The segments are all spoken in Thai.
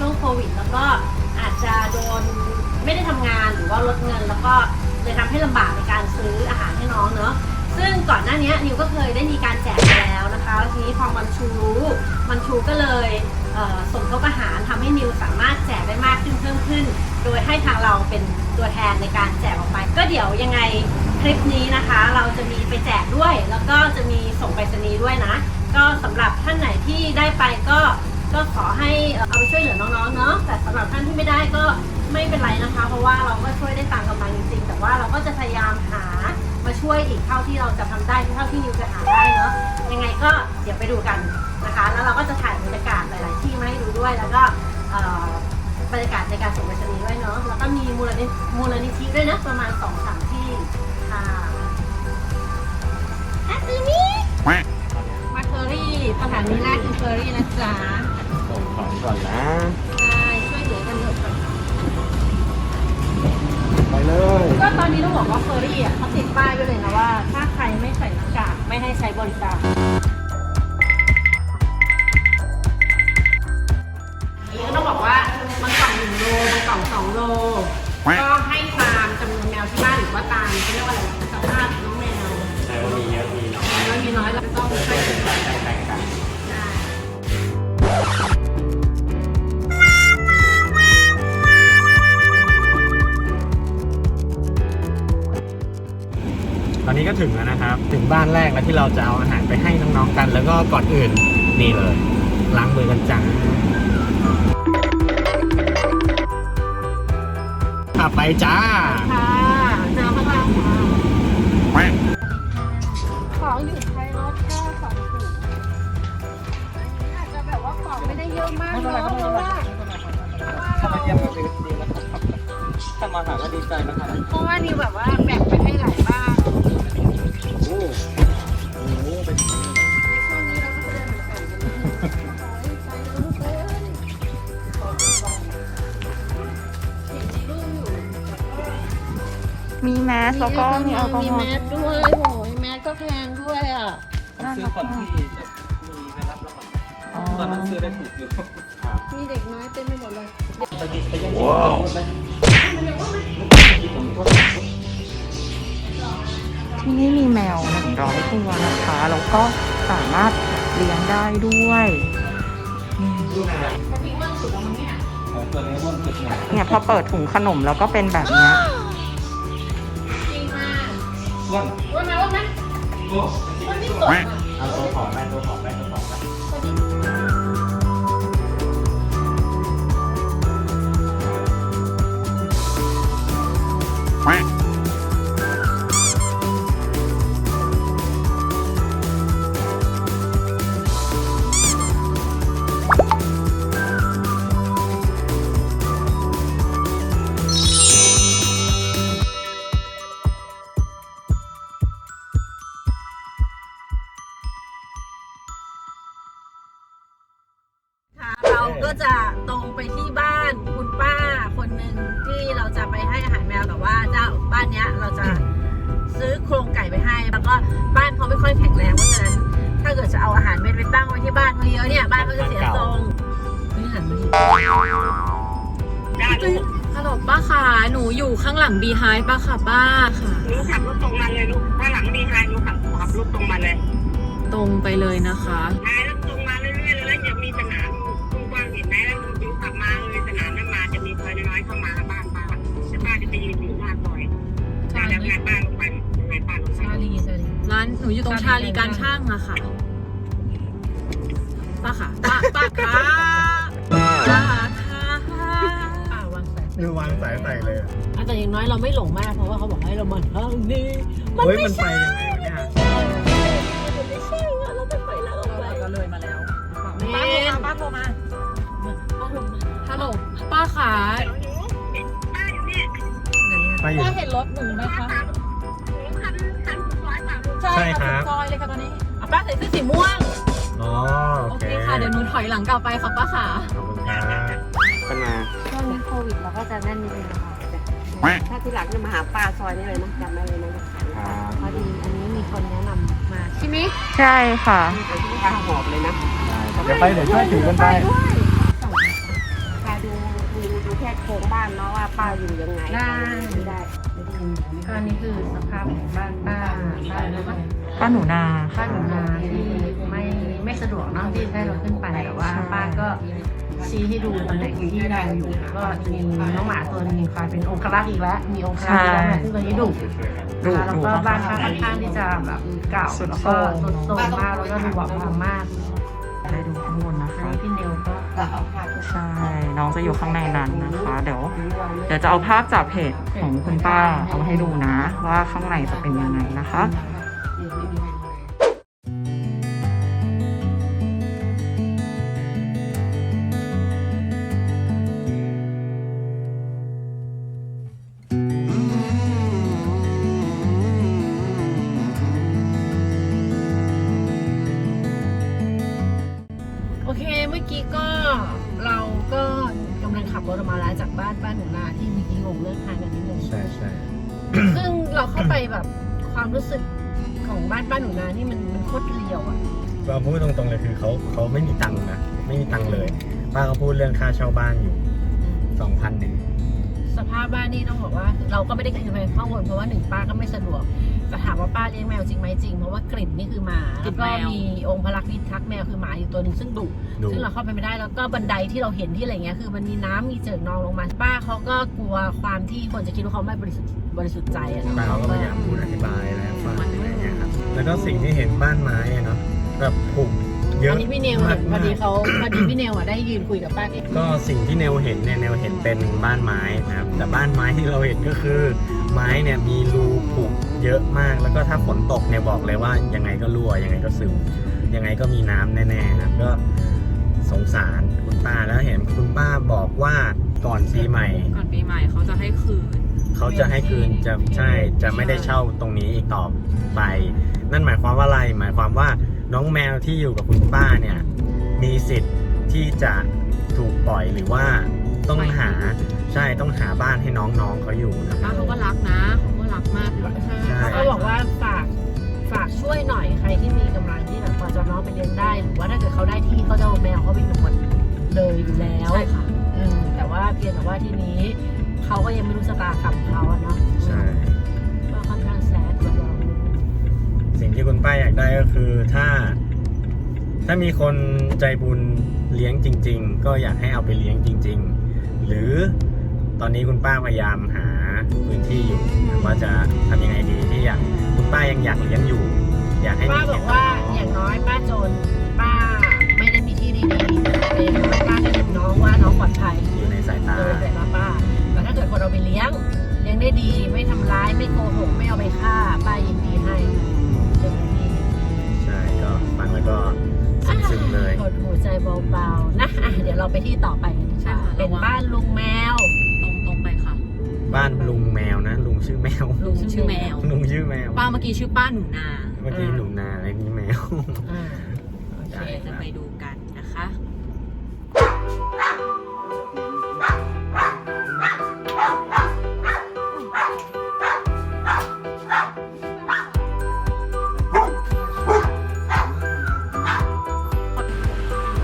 ช่วงโควิด แล้วก็อาจจะโดนไม่ได้ทำงานหรือว่าลดเงิน แล้วก็เลยทำให้ลำบากในการซื้ออาหารให้น้องเนอะซึ่งก่อนหน้านี้นิวก็เคยได้มีการแจกไปแล้วนะคะแล้วทีนี้พอมันชูรู้มันชูก็เลยเอ่อสมทบอาหารทำให้นิวสามารถแจกได้มากขึ้นเพิ่มขึ้น โดยให้ทางเราเป็นตัวแทนในการแจกออกไป ก็เดี๋ยวยังไงคลิปนี้นะคะ เราจะมีไปแจกด้วย แล้วก็จะมีส่งไปรษณีย์ด้วยนะ ก็สำหรับท่านไหนที่ได้ไปก็ ก็ขอให้เอาไปช่วยเหลือน้องๆเนาะแต่สำหรับท่านที่ไม่ได้ก็ไม่เป็นไรนะคะ เพราะว่าเราก็ช่วยได้ตามกำลังจริงๆ แต่ว่าเราก็จะพยายามหามาช่วยอีกเท่าที่เราจะทำได้เท่าที่นิวจะหาได้เนาะยังไงก็เดี๋ยวไปดูกันนะคะ แล้วเราก็จะถ่ายบรรยากาศหลาย ๆ ที่มาให้ดูด้วยแล้วก็บรรยากาศในการส่งไปรษณีย์ด้วยเนาะแล้วก็มีมูลนิธิด้วยนะประมาณ2-3 มีน้อยเราต้องช่วยกันแบ่งกันตอนนี้ก็ถึงแล้วนะครับ ถึงบ้านแรกแล้วที่เราจะเอาอาหารไปให้น้องๆกัน แล้วก็ก่อนอื่นนี่เลย ล้างมือกันจังขับไปจ้า ค่ะ ของไม่ได้เยอะมากเนาะเพราะว่าถ้ามาเยี่ยมก็ดีนะครับถ้ามาหาก็ดีใจนะครับเพราะว่านิวแบบว่าแบ่งไปให้หลายบ้านโอ้โหเป็นในช่วงนี้เราก็จะเดินเหมือนกันโอ้ยใจเราลูกเอ้ยเห็นในรูปอยู่มีแมสแล้วก็มีแอลกอมีฮอแมล์สด้วยโอ้ยแมสก็แพงด้วยอะซื้อก่อนที่ ตอนนั้นซื้อได้ถูกอยู่ครับมีเด็กน้อยเต็มไปหมดเลยไปดิไปยังว้าวที่นี่มีแมวหนึ่งร้อยตัวนะคะ แล้วก็สามารถเลี้ยงได้ด้วยนี่ตัวนี้มันจุดไหนเนี่ยพอเปิดถุงขนมแล้วก็เป็นแบบเนี้ยจริงมากอ้วนว่าไหมว่าไหมโอ้คนที่สดอะเอาตัวของไปตัวของไค่ ก็บ้านเขาไม่ค่อยแข็งแรงเพราะฉะนั้น ถ้าเกิดจะเอาอาหารเม็ดไปตั้งไว้ที่บ้านเขาเยอะเนี่ยบ้านเขาจะเสียทรงนี่หันมาดิฮัลโหลป้าค่ะหนูอยู่ข้างหลังบีไฮป้าค่ะป้าค่ะหนูขับรถตรงมาเลยลูกถ้าหลังดีไฮหนูขับขับรถตรงมาเลย ตรงไปเลยนะคะนายรถตรงมาเรื่อยๆเลยแล้วจะมีสนามกว้างๆเห็นไหมแล้วหนูขับมาเลยสนามนั้นมาจะมีซอยน้อยๆเข้ามาบ้านป้าแต่ป้าจะไปยืนอยู่หน้าซอยถ้าแล้วงานบ้านลงไปาลีร้านหนูอยู่ตรงชาลีการช่างอะค่ะป้าค่ะป้าป้าค่ะป้าค่ะป้าวางสายนี่วางสายใส่เลยอะแต่อย่างน้อยเราไม่หลงมากเพราะว่าเขาบอกให้เรามาทางนี้เฮ้ยมันไปยังไงวะเนี่ยมันไม่ใช่อะเราจะไปแล้วเราไปก็เลยมาแล้วแม่ ป้าโทรมาป้าลงมาฮัลโหลป้าค่ะเดี๋ยวหนูป้าอยู่นี่ไปอยู่ป้าเห็นรถหนูไหมคะ ใช่ครับ ซอยเลยค่ะตอนนี้อะป้าใส่เสื้อสีม่วง อ๋อโอโอเคเคค่ะ เดี๋ยวหนูถอยหลังกลับไปค่ะป้าค่ะขอบคุณครับขึ้นมา ช่วงนี้โควิดเราก็จะแน่นนิดนึงนะคะถ้าที่หลังจะมาหาป้าซอยนี่เลยนะจำได้เลยนะครับพอดีอันนี้มีคนแนะนำมาใช่ไหมใช่ค่ะ ไปที่ป้าหอบเลยนะเดี๋ยวไปเดี๋ยวช่วยถือกันไปครงบ้านเนาะว่าป้าอยู่ยังไงได้ไม่ ได้ก็นี่คือสภาพของบ้านป้าป้านะคะป้าหนูนาป้าหนูนาที่ไม่ไม่สะดวกเนาะที่ให้เราขึ้นไปแต่ว่าป้าก็ชี้ให้ดูตำแหน่งที่เราอยู่ก็จะมีน้องหมาตัวหนึงคอยเป็นองครักษ์อีกแล้ว มีองครักษ์อีกแล้วนะซึ่งตัวนี้ดุดุนะคะแล้วดุก็มากบ้านป้าค่อนข้างที่จะแบบเก่าสุดแล้วโทรก็มสุดโทรมมากแล้วก็ดูบอบบางมาก ไปดู ใช่ น้องจะอยู่ข้างในนั้นนะคะ เดี๋ยว เดี๋ยวจะเอาภาพจากเพจของคุณป้าเอามาให้ดูนะ ว่าข้างในจะเป็นยังไงนะคะ แบบความรู้สึกของบ้านป้าหนูนานี่มันมันโคตรเรียวอะก็พูดตรงๆเลยคือเขาเขาไม่มีตังค์นะไม่มีตังค์เลยป้าก็พูดเรื่องค่าเช่าบ้านอยู่สองพันหนึ่งสภาพบ้านนี่ต้องบอกว่า เราก็ไม่ได้ขึ้นไปข้างบนเพราะว่าหนึ่งป้าก็ไม่สะดวก แต่ถามว่าป้าเลี้ยงแมวจริงไหมจริงเพราะว่ากลิ่นนี่คือหมากลิ่แล้วนก็แมวมีองค์พระลักษณ์พิทักษ์แมวคือหมาอยู่ตัวหนึ่งซึ่งดุดูซึ่งเราเข้าไปไม่ได้แล้วก็บันไดที่เราเห็นที่อะไรเงี้ยคือมันมีน้ำมีเจิ่งนองลงมา ป้าเขาก็กลัวความที่คนจะคิดว่าเขาไม่บริสุทธิ์บริสุทธิ์ใจอะเนาะป้าเขาก็พยายามพูดอธิบายอะไรให้ฟังอะไรเงี้ยครับ แล้วก็สิ่งที่เห็นบ้านไม้อะเนาะแบบผุเยอะอันนี้พี่เนวมาเห็กนพอดีเขาพอดีพี่เนวอะได้ยืนคุยกับป้าเองก็สิ่งที่แนวเห็นเนี่ยแนวเห็นเป็นบ้านไม้นะครับ แต่บ้านไม้ที่เราเห็นก็คือ ไม้เนี่ยมีรูผุ เยอะมากแล้วก็ถ้าฝนตกเนี่ยบอกเลยว่ายังไงก็รั่วยังไงก็ซึมยังไงก็มีน้ำแน่ๆครับก็สงสารคุณป้าแล้วเห็นคุณป้าบอกว่าก่อนปีใหม่ ก่อนปีใหม่เขาจะให้คืน เขาจะให้คืนจะใช่จะไม่ได้เช่าตรงนี้อีกต่อไป นั่นหมายความว่าอะไร หมายความว่าน้องแมวที่อยู่กับคุณป้าเนี่ยมีสิทธิ์ที่จะถูกปล่อยหรือว่าต้องหาใช่ต้องหาบ้านให้น้องๆเขาอยู่นะคป้ารับเขาก็รักนะเขาก็ รักมากเลยใช่เขาก็บอกว่าฝากฝากช่วยหน่อยใครที่มีกำลังที่แบบพอจะเอาน้องไปเลี้ยงได้หรือว่าถ้าเกิดเขาได้ที่เขาจะเอาแมวเขาไปอยู่หมดเลยอยู่แล้วใช่ค่ะอืมแต่ว่าเพียงแต่ว่าทีนี้เขาก็ยังไม่รู้ชะตากรรมเขาอะเนาะใช่ ก็ค่อนข้างแซดเราลองดูสิ่งที่คุณป้าอยากได้ก็คือถ้า ถ้ามีคนใจบุญเลี้ยงจริง ๆ ก็อยากให้เอาไปเลี้ยงจริง ๆ หรือตอนนี้คุณป้าพยายามหา พื้นที่อยู่ว่าจะทำยังไงดีที่อยากคุณป้ายังอยากเลี้ยงอยู่ อยากให้ป้ามีบอกว่าอย่างน้อยป้าจนป้าไม่ได้มีที่ดีๆแต่อย่างน้อยป้าก็เห็นน้องว่าน้องปลอดภัยอยู่ในสายตาเออแต่ละป้าแต่ถ้าเกิดคนเอาไปเลี้ยงเลี้ยงได้ดีไม่ทำร้ายไม่โกหกไม่เอาไปฆ่าป้ายินดีให้อย่างนี้ ใช่ก็ฟังแล้วก็ซึ้งๆเลยกดหัวใจเบาๆ นะอะเดี๋ยวเราไปที่ต่อไปกันดีกใช่ว่าค่ะเป็นบ้านลุงแมว ตรงตรงไปค่ะ บ้านลุงแมวนะลุง ชื่อแมวลุงชื่อแมว ลุงชื่อแมวป้าเมื่อกี้ชื่อป้าหนูนา เมื่อกี้หนูนาอะไรนี่แมวอ่าโอเคจะไปดูกันนะคะ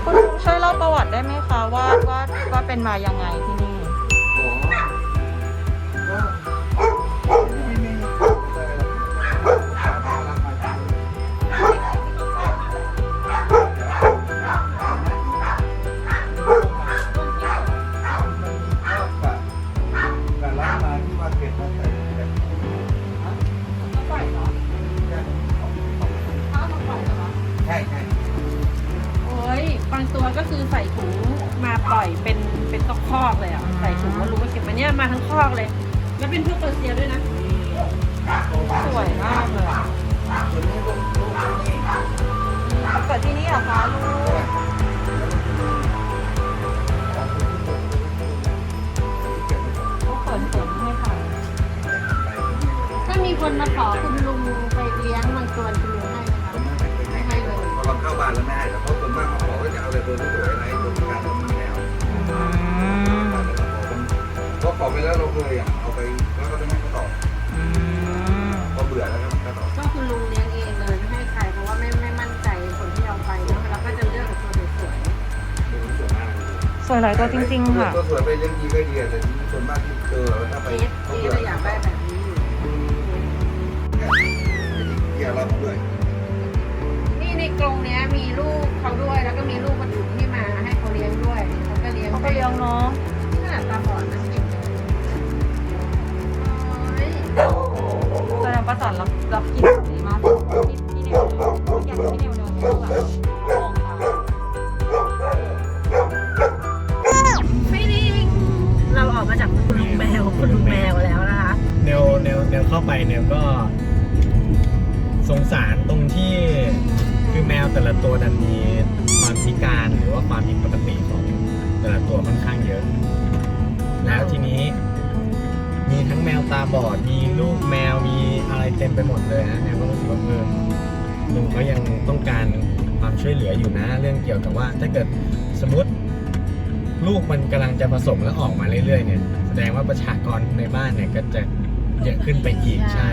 คุณลุงช่วยเล่าประวัติได้ไหมคะว่าว่าว่าเป็นมายังไงที่างตัวก็คือใส่ถุงมาปล่อยเป็นเป็นตอกคอกเลยอะใส่ถุงแล้วลุงก็เก็บมาเนี่ยมาทั้งคอกเลย แล้วเป็นพวกเปอร์เซียด้วยนะสวยมากเลยอะเกิดที่นี่เหรอคะลูกเขาเปิดเปิดให้ค่ะถ้ามีคนมาขอคุณลุงไปเลี้ยงบางตัวคุณ ความเข้าบ้านแล้วไม่ให้แต่เขาคนมากเขาบอกว่าจะเอาอะไรตัวที่สวยอะไรตัวพิการตัวนี้แล้วเพขอไปแล้วเราเคยอะเอาไปแล้วก็ไม่ให้เขาตอบก็เบื่อแล้วก็ตอบก็คือลุงเลี้ยงเองเลยไม่ให้ใครเพราะว่าไม่ไม่มั่นใจคนที่เราไปแล้วเราก็จะเลือกตัวสวยสวยหลายตัวจริงๆค่ะตัสวยไปเลี้ยงดีก็ดีแต่ส่วนมากที่เจอแล้วถ้าไปเขาเบื่ออยากได้แบบนี้อยู่เกี่ยวเราเบื่อ กรงเนี้ยมีลูกเขาด้วย แล้วก็มีลูกคนอื่นที่มาให้เขาเลี้ยงด้วยเขาก็เลี้ยงเขาก็เลี้ยงเนาะ นะเนบางทีว่าเออมันก็ยังต้องการความช่วยเหลืออยู่นะ เรื่องเกี่ยวกับว่า ถ้าเกิดสมมติลูกมันกำลังจะผสมแล้วออกมาเรื่อยๆเนี่ยแสดงว่าประชากรในบ้านเนี่ยก็จะเยอะขึ้นไปอีกใช่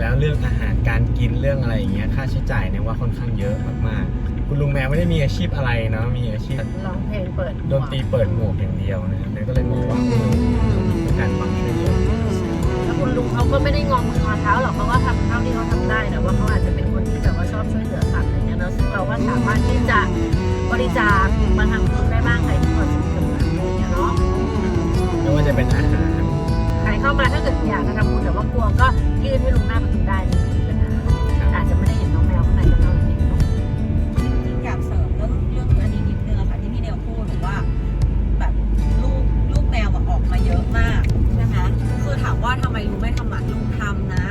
แล้วเรื่องอาหารการกินเรื่องอะไรอย่างเงี้ยค่าใช้จ่ายเนี่ยว่าค่อนข้างเยอะมากๆ คุณลุงแมวไม่ได้มีอาชีพอะไรเนาะมีอาชีพร้องเพลงเปิดดนตรีเปิดหมวกอย่างเดียวนะครับก็เลยมองว่าเป็นการฟังช่วยเหลือ คุณลุงเขาก็ไม่ได้งอมืองอเท้าหรอกเขาก็ทำเท่าที่เขาทำได้แต่ว่าเขาอาจจะเป็นคนที่แบบว่าชอบช่วยเหลือสัตว์อะไรเงี้ยเนาะซึ่งเราก็สามารถที่จะบริจาคมาทำบุญได้บ้างใครที่พอจะมีกำลังอะไรเงี้ยเนาะไม่ว่าจะเป็นอาหาร ใครเข้ามาถ้าเกิดอยากจะทำบุญแต่ว่ากลัวก็ยื่นให้ลุงหน้าประตูได้ ทำไมลุงไม่ทำหมันลูกทำนะ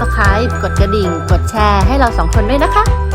Subscribe กดกระดิ่ง กดแชร์ให้เราสองคนด้วยนะคะ